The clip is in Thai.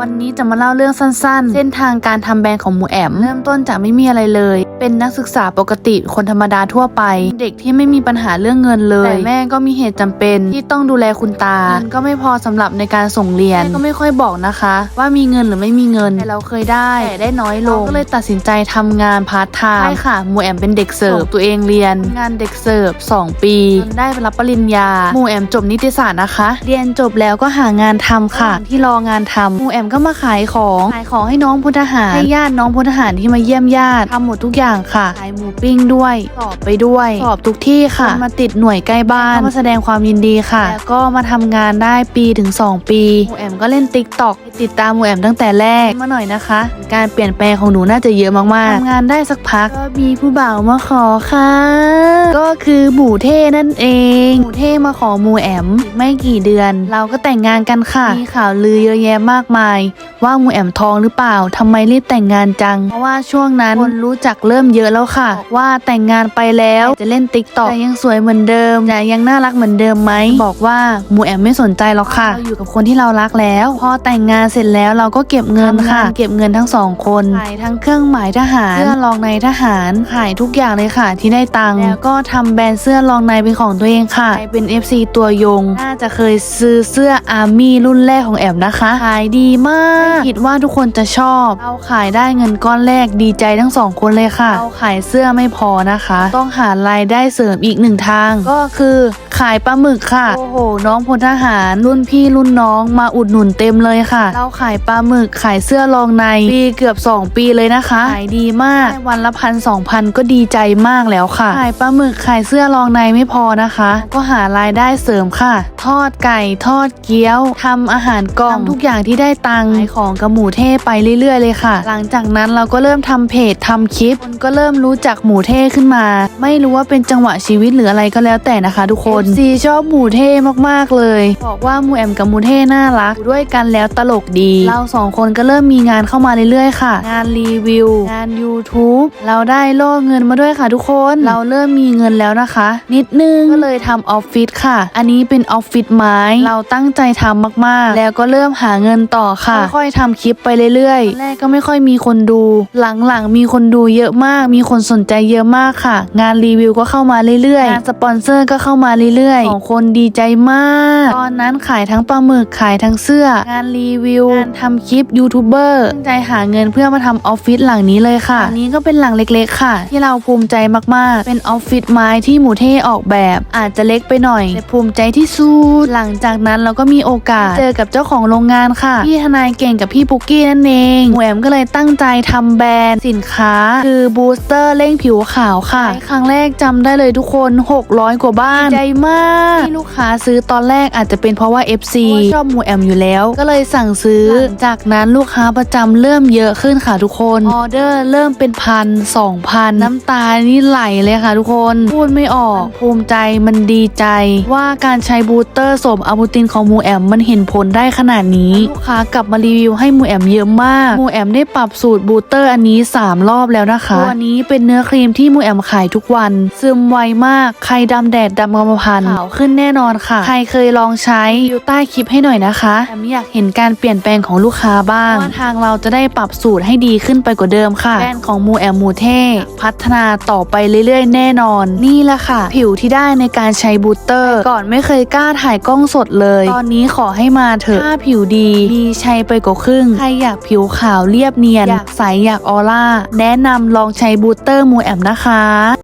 วันนี้จะมาเล่าเรื่องสั้นๆ เส้นทางการทำแบรนด์ของหมูแอม เริ่มต้นจากไม่มีอะไรเลย เป็นนักศึกษาปกติคนธรรมดาทั่วไป เด็กที่ไม่มีปัญหาเรื่องเงินเลย แต่แม่ก็มีเหตุจำเป็นที่ต้องดูแลคุณตาเงินก็ไม่พอสำหรับในการส่งเรียน แม่ก็ไม่ค่อยบอกนะคะ ว่ามีเงินหรือไม่มีเงิน แต่เราเคยได้แต่ได้น้อยลง ก็เลยตัดสินใจทำงานพาร์ทไทม์ ใช่ค่ะ หมูแอมเป็นเด็กเสิร์ฟตัวเองเรียน งานเด็กเสิร์ฟสองปี ได้รับปริญญา หมูแอมจบนิติศาสตร์นะคะ เรียนจบแล้วก็หางานทำค่ะ ที่รองานทำหมูแอมก็มาขายของขายของให้น้องพลทหารให้ญาติน้องพลทหารที่มาเยี่ยมญาติทำหมดทุกอย่างค่ะขายหมูปิ้งด้วยสอบไปด้วยสอบทุกที่ค่ะ มาติดหน่วยใกล้บ้านก็มาแสดงความยินดีค่ะ แล้วก็มาทำงานได้ปีถึง 2 ปีหมูแอมก็เล่นติ๊กต็อกติดตามหมูแอมตั้งแต่แรกมาหน่อยนะคะ การเปลี่ยนแปลงของหนูน่าจะเยอะมากๆทำงานได้สักพักก็มีผู้บ่าวมาขอค่ะ ก็คือหมูเท่นั่นเองหมูเท่มาขอหมูแอมอีกไม่กี่เดือน เราก็แต่งงานกันค่ะมีข่าวลือเยอะแยะมากมายว่าหมูแอมทองหรือเปล่าทำไมรีบแต่งงานจัง เพราะว่าช่วงนั้นคนรู้จักเริ่มเยอะแล้วค่ะ ว่าแต่งงานไปแล้วจะเล่นติ๊กต็อกแต่ยังสวยเหมือนเดิมแต่ยังน่ารักเหมือนเดิมไหมบอกว่าหมูแอมไม่สนใจหรอกค่ะเราอยู่กับคนที่เรารักแล้ว พอแต่งงานเสร็จแล้วเราก็เก็บเงินค่ะ เก็บเงินทั้งสองคนขายทั้งเครื่องหมายทหารเสื้อรองในทหารขายทุกอย่างเลยค่ะ ที่ได้ตังค์แล้วก็ทำแบรนด์เสื้อรองในเป็นของตัวเองค่ะใครเป็น FC ตัวยงน่าจะเคยซื้อเสื้ออาร์มี่รุ่นแรกของแอมนะคะขายดีมากไม่คิดว่าทุกคนจะชอบเราขายได้เงินก้อนแรกดีใจทั้งสองคนเลยค่ะเราขายเสื้อไม่พอนะคะ ต้องหารายได้เสริมอีกหนึ่งทาง ก็คือขายปลาหมึกค่ะ โอ้โห น้องพลทหารรุ่นพี่รุ่นน้องมาอุดหนุนเต็มเลยค่ะ เราขายปลาหมึกขายเสื้อรองในปีเกือบ 2 ปีเลยนะคะ ขายดีมากได้วันละพันสองพันก็ดีใจมากแล้วค่ะ ขายปลาหมึกขายเสื้อรองในไม่พอนะคะ ก็หารายได้เสริมค่ะ ทอดไก่ทอดเกี๊ยวทำอาหารกล่องทำทุกอย่างที่ได้ตังค์ขายของกับหมูเท่ไปเรื่อยๆ เลยค่ะ หลังจากนั้นเราก็เริ่มทำเพจทำคลิปคนก็เริ่มรู้จักหมูเท่ขึ้นมา ไม่รู้ว่าเป็นจังหวะชีวิตหรืออะไรก็แล้วแต่นะคะ ทุกคนซีชอบหมูเท่มากๆเลย บอกว่าหมูแอมกับหมูเท่น่ารักอยู่ด้วยกันแล้วตลกดี เราสองคนก็เริ่มมีงานเข้ามาเรื่อยๆค่ะ งานรีวิว งาน YouTube เราได้โล่เงินมาด้วยค่ะทุกคน เราเริ่มมีเงินแล้วนะคะ นิดนึงก็เลยทำออฟฟิศค่ะ อันนี้เป็นออฟฟิศไม้ เราตั้งใจทำมากๆ แล้วก็เริ่มหาเงินต่อค่ะ ค่อยๆทำคลิปไปเรื่อยๆ แรกก็ไม่ค่อยมีคนดู หลังๆ มีคนดูเยอะมาก มีคนสนใจเยอะมากค่ะ งานรีวิวก็เข้ามาเรื่อยๆ งานสปอนเซอร์ก็เข้ามาเรื่อยๆ ของคนดีใจมาก ตอนนั้นขายทั้งปลาหมึก ขายทั้งเสื้อ งานรีวิว งานทำคลิปยูทูบเบอร์ตั้งใจหาเงินเพื่อมาทำออฟฟิศหลังนี้เลยค่ะอันนี้ก็เป็นหลังเล็กๆ ค่ะ ที่เราภูมิใจมากๆ เป็นออฟฟิศไม้ที่หมูเท่ออกแบบ อาจจะเล็กไปหน่อยแต่ภูมิใจที่สุด หลังจากนั้นเราก็มีโอกาสเจอกับเจ้าของโรงงานค่ะพี่ทนายเก่งกับพี่ปุกกี้นั่นเองหมูแอมก็เลยตั้งใจทำแบรนด์สินค้า คือบูสเตอร์เร่งผิวขาวค่ะ ครั้งแรกจำได้เลยทุกคน 600 กว่าบ้านใจมากที่ลูกค้าซื้อตอนแรกอาจจะเป็นเพราะว่า FC ชอบหมูแอมอยู่แล้ว ก็เลยสั่งซื้อหลังจากนั้นลูกค้าประจำเริ่มเยอะขึ้นค่ะทุกคนออเดอร์เริ่มเป็นพันสองพันน้ำตานี่ไหลเลยค่ะทุกคน พูดไม่ออกภูมิใจมันดีใจ ว่าการใช้บูสเตอร์สมอะบูตินของหมูแอมมันเห็นผลได้ขนาดนี้ลูกค้ากลับมารีวิวให้มูแอมเยอะมากมูแอมได้ปรับสูตรบูเตอร์อันนี้ 3 รอบแล้วนะคะตัวนี้เป็นเนื้อครีมที่มูแอมขายทุกวัน ซึมไวมากใครดำแดดดำกรรมพันธุ์ขาวขึ้นแน่นอนค่ะ ใครเคยลองใช้อยู่ใต้คลิปให้หน่อยนะคะแอมอยากเห็นการเปลี่ยนแปลงของลูกค้าบ้างว่าทางเราจะได้ปรับสูตรให้ดีขึ้นไปกว่าเดิมค่ะแบรนด์ของมูแอมมูเท่พัฒนาต่อไปเรื่อยๆ แน่นอน นี่แหละค่ะ ผิวที่ได้ในการใช้บูเตอร์ ก่อนไม่เคยกล้าถ่ายกล้องสดเลย ตอนนี้ขอให้มาเถอะถ้าผิวดีมีใช้ไปกว่าครึ่ง ใครอยากผิวขาวเรียบเนียน อยากใสอยากออร่า แนะนำลองใช้บูสเตอร์หมูแอมนะคะ